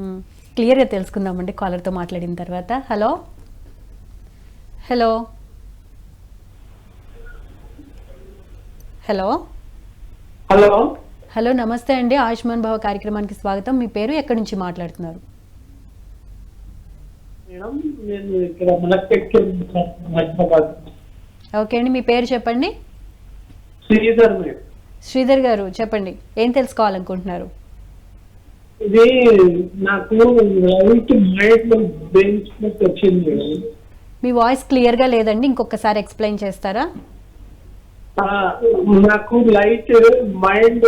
క్లియర్గా తెలుసుకుందామండి కాలర్తో మాట్లాడిన తర్వాత. Hello? Hello? Hello? Hello? Hello నమస్తే అండి. ఆయుష్మాన్ భవ కార్యక్రమానికి స్వాగతం. మీ పేరు ఎక్కడి నుంచి మాట్లాడుతున్నారు? ఓకే అండి. మీ పేరు చెప్పండి? శ్రీధర్ గారు చెప్పండి. ఏం తెలుసుకోవాలనుకుంటున్నారు? ఇది నాకు లైట్ మైండ్ బ్రెయిన్ స్ట్రోక్ వచ్చింది. మేడం మీ వాయిస్ క్లియర్గా లేదండి ఇంకొకసారి ఎక్స్ప్లెయిన్ చేస్తారా? నాకు లైట్ మైండ్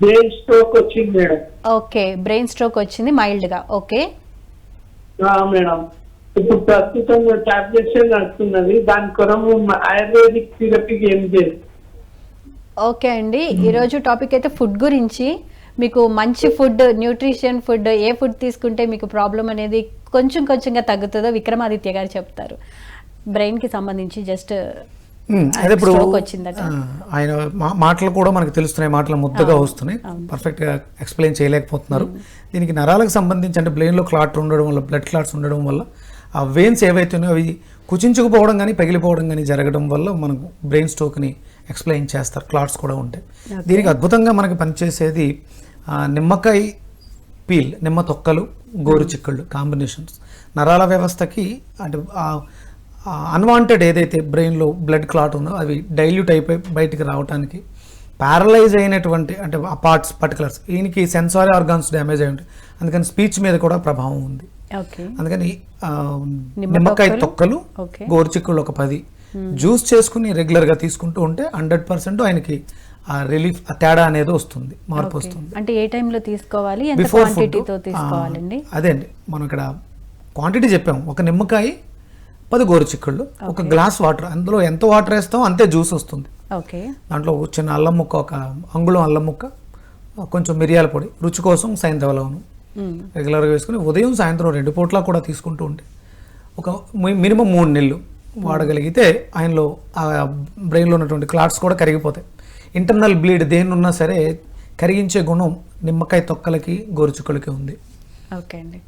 బ్రెయిన్ స్ట్రోక్ వచ్చింది మేడం. ఓకే బ్రెయిన్ స్ట్రోక్ వచ్చింది మైల్డ్గా ఓకే ఆ, మేడం. ఇప్పుడు ప్రస్తుతం టాబ్లెట్స్ నడుస్తున్నది దాని కొరకు ఆయుర్వేదిక్ థెరపీకి ఏం చేయాలి ఓకే అండి ఈరోజు టాపిక్ అయితే ఫుడ్ గురించి. మీకు మంచి ఫుడ్ న్యూట్రిషన్ ఫుడ్ ఏ ఫుడ్ తీసుకుంటే మీకు ప్రాబ్లం అనేది కొంచెం కొంచెంగా తగ్గుతుందో విక్రమాదిత్య గారు చెప్తారు. బ్రెయిన్కి సంబంధించి జస్ట్ ఉమ్, అదే ఇప్పుడు ఆయన మాటలు కూడా మనకు తెలుస్తున్నాయి మాటలు ముద్దగా వస్తున్నాయి. పర్ఫెక్ట్గా ఎక్స్ప్లెయిన్ చేయలేకపోతున్నారు. దీనికి నరాలకు సంబంధించి అంటే బ్రెయిన్లో క్లాట్ ఉండడం వల్ల బ్లడ్ క్లాట్స్ ఉండడం వల్ల ఆ వెయిన్స్ ఏవైతే ఉన్నాయో అవి కుచించుకుపోవడం కానీ పగిలిపోవడం కానీ జరగడం వల్ల మనకు బ్రెయిన్ స్ట్రోక్ని ఎక్స్ప్లెయిన్ చేస్తారు. క్లాట్స్ కూడా ఉంటాయి. దీనికి అద్భుతంగా మనకి పనిచేసేది నిమ్మకాయ పీల్ నిమ్మ తొక్కలు గోరు చిక్కుళ్ళు కాంబినేషన్స్. నరాల వ్యవస్థకి అంటే అన్వాంటెడ్ ఏదైతే బ్రెయిన్లో బ్లడ్ క్లాట్ ఉందో అవి డైల్యూట్ అయిపోయి బయటికి రావడానికి ప్యారలైజ్ అయినటువంటి అంటే ఆ పార్ట్స్ పర్టికులర్స్ ఈయనకి సెన్సారీ ఆర్గాన్స్ డ్యామేజ్ అయి ఉంటాయి. అందుకని స్పీచ్ మీద కూడా ప్రభావం ఉంది. అందుకని నిమ్మకాయ తొక్కలు? ఓకే. గోరుచిక్కుళ్ళు ఒక పది జ్యూస్ చేసుకుని రెగ్యులర్గా తీసుకుంటూ ఉంటే హండ్రెడ్ పర్సెంట్ ఆయనకి ఆ రిలీఫ్ ఆ తేడా అనేది వస్తుంది మార్పు వస్తుంది. అంటే ఏ టైంలో తీసుకోవాలి? బిఫోర్ క్వాంటిటీతో తీసుకోవాలండి? అదే అండి. మనం ఇక్కడ క్వాంటిటీ చెప్పాం ఒక నిమ్మకాయ పది గోరు చిక్కుళ్ళు ఒక గ్లాస్ వాటర్ అందులో ఎంత వాటర్ వేస్తామో అంతే జ్యూస్ వస్తుంది. ఓకే. దాంట్లో చిన్న అల్లం ముక్క ఒక అంగుళం అల్లం ముక్క కొంచెం మిరియాల పొడి రుచి కోసం సైంధవలవను మ్మ్. రెగ్యులర్గా వేసుకుని ఉదయం సాయంత్రం రెండు పూట్ల కూడా తీసుకుంటూ ఉంటే ఒక మినిమం మూడు నెలలు. వాడగలిగితే ఆయనలో ఆ బ్రెయిన్లో ఉన్నటువంటి క్లాట్స్ కూడా కరిగిపోతాయి. ఇంటర్నల్ బ్లీడ్ దేన్నున్నా సరే కరిగించే గుణం నిమ్మకాయ తొక్కలకి గోరుచుక్కలకి ఉంది. ఓకే అండి.